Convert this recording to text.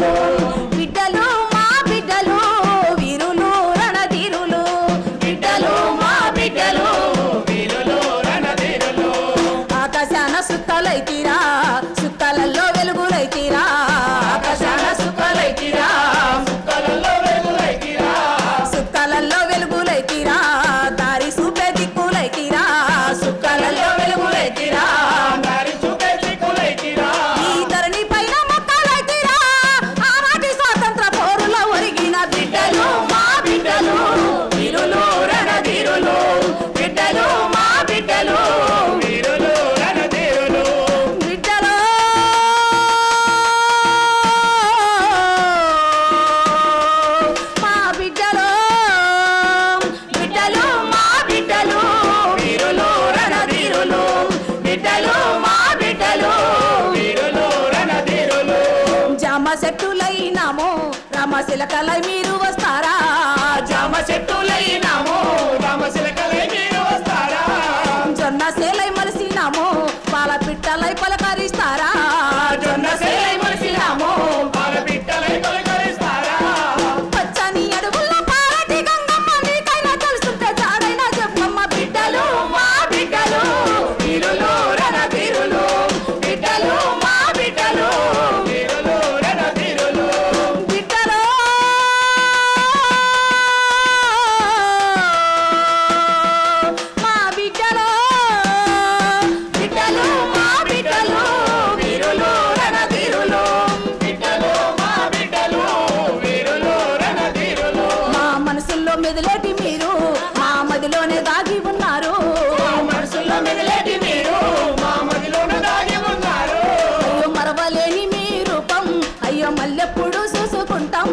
Lord. చిలకలై మీరు వస్తారా? జామ చెట్టులైనాము జొన్న సేలై పాల పిట్టలై పల అయ్యో మల్లెప్పుడు చూసుకుంటాం